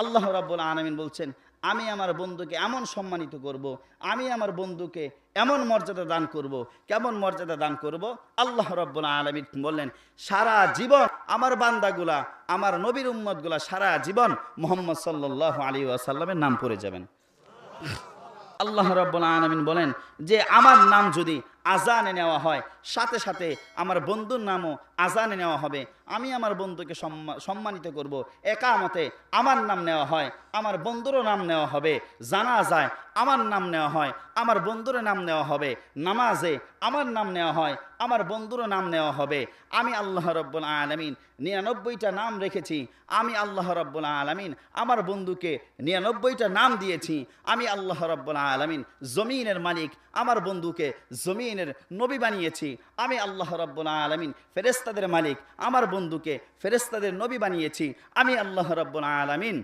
আল্লাহ রাব্বুল আলামিন বলছেন, আমি আমার বন্ধুকে এমন সম্মানিত করব। আমি আমার বন্ধুকে এমন মর্যাদা দান করব। কেমন মর্যাদা দান করব আল্লাহ রব্বুল আলমিন বললেন, সারা জীবন আমার বান্দাগুলা, আমার নবীর উম্মতগুলা সারা জীবন মোহাম্মদ সাল্লাহ আলী আসাল্লামের নাম পড়ে যাবেন আল্লাহ রব্বুল আলমিন বলেন, যে আমার নাম যদি আজানে নেওয়া হয়। সাথে সাথে আমার বন্ধুর নামও আজানে নেওয়া হবে। আমি আমার বন্ধুকে সম্মানিত করব। একামতে আমার নাম নেওয়া হয়। আমার বন্ধুরও নাম নেওয়া হবে। জানা যায় আমার নাম নেওয়া হয়। আমার বন্ধুর নাম নেওয়া হবে। নামাজে আমার নাম নেওয়া হয়। আমার বন্ধুরও নাম নেওয়া হবে। আমি আল্লাহ রব্বুল আলমিন নিরানব্বইটা নাম রেখেছি। আমি আল্লাহ রব্বুল আলমিন আমার বন্ধুকে নিরানব্বইটা নাম দিয়েছি। আমি আল্লাহ রব্বুল আলমিন জমিনের মালিক। আমার বন্ধুকে জমিনের নবী বানিয়েছি। আমি আল্লাহ রব্বুল আলমিন ফেরেস্তাদের মালিক, আমার বন্ধুকে ফেরেস্তাদের নবী বানিয়েছি। আমি আল্লাহ রব্বুল আলমিন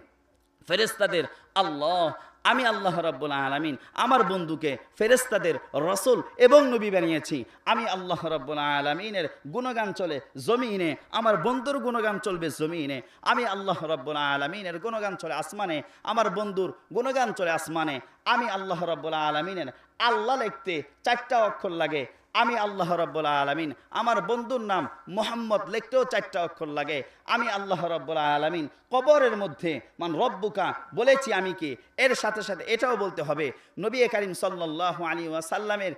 ফেরেস্তাদের আল্লাহ আমি আল্লাহ রব্বুল আলমিন আমার বন্ধুকে ফেরেস্তাদের রসুল এবং নবী বানিয়েছি। আমি আল্লাহ রব্বুল আলমিনের গুণগান চলে জমিনে, আমার বন্ধুর গুণগান চলবে জমিনে। আমি আল্লাহ রব্বুল আলমিনের গুণগান চলে আসমানে, আমার বন্ধুর গুণগান চলে আসমানে। আমি আল্লাহ রব্বুল আলমিনের আল্লাহ লিখতে চারটা অক্ষর লাগে। আমি আল্লাহ রব্বুল আলমিন। আমার বন্ধুর নাম মোহাম্মদ লিখতেও চারটা অক্ষর লাগে। আমি আল্লাহ রব্বুল আলমিন। কবরের মধ্যে, মান রব্বুকা, বলেছি আমি কি? এর সাথে সাথে এটাও বলতে হবে, নবী করিম সাল্লাহ আলী ওয়াসাল্লামের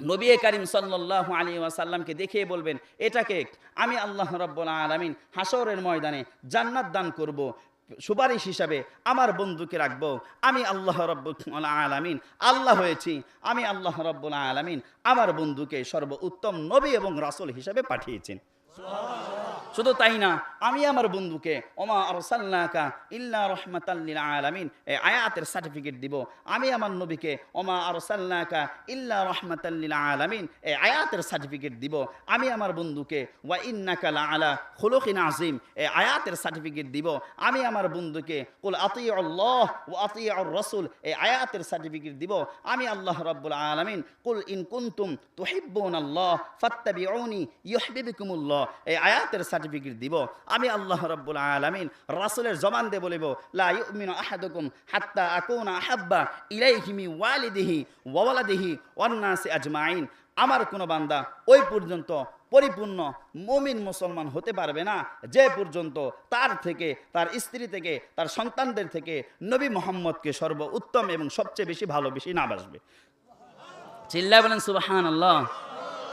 নবী করিম সাল্লাহ আলী ওয়াসাল্লামকে দেখিয়ে বলবেন এটাকে আমি আল্লাহ রব্বুল আলমিন হাসরের ময়দানে জান্নাত দান করব। সুপারিশ হিসাবে আমার বন্ধুকে রাখব। আমি আল্লাহ রব্বুল আলামিন, আল্লাহ হয়েছি। আমি আল্লাহ রব্বুল আলামিন আমার বন্ধুকে সর্বোত্তম নবী এবং রাসুল হিসাবে পাঠিয়েছেন। শুধু তাই না, আমি আমার বন্ধুকে, ওমা আরসাল্লাকা ইল্লা রহমাতাল্লিল আলামিন, এই আয়াতের সার্টিফিকেট দিব। আমি আমার নবীকে, ওমা আরসাল্লাকা ইল্লা রহমাতাল্লিল আলামিন, এই আয়াতের সার্টিফিকেট দিব। আমি আমার বন্ধুকে, ওয়া ইন্নাকা আলা খুলুকিন আজিম এই আয়াতের সার্টিফিকেট দিব। আমি আমার বন্ধুকে, কুল আতিউল্লাহ ওয়া আতিউর রাসূল, এই আয়াতের সার্টিফিকেট দিব। আমি আল্লাহ রাব্বুল আলামিন, কুল ইন কুনতুম তুহিব্বুনাল্লাহ ফাত্তাবিউনি ইউহিব্বুকুমুল্লাহ, এই আয়াতের সার্টিফিকেট দিব, আমি আল্লাহ রাব্বুল আলামিন রাসূলের জবান দিয়ে বলিব, লা ইউমিনু আহাদুকুম হাত্তা আকুনা আহাব্বা ইলাইহি মিন ওয়ালিদিহি ওয়ালাদিহি ওয়ান আজমাইন। আমার কোনো বান্দা ওই পর্যন্ত পরিপূর্ণ মমিন মুসলমান হতে পারবে না, যে পর্যন্ত তার থেকে, তার স্ত্রী থেকে, তার সন্তানদের থেকে নবী মোহাম্মদকে সর্ব উত্তম এবং সবচেয়ে বেশি ভালোবেসে না বাসবে চিল্লা বলেন সুবাহান আল্লাহ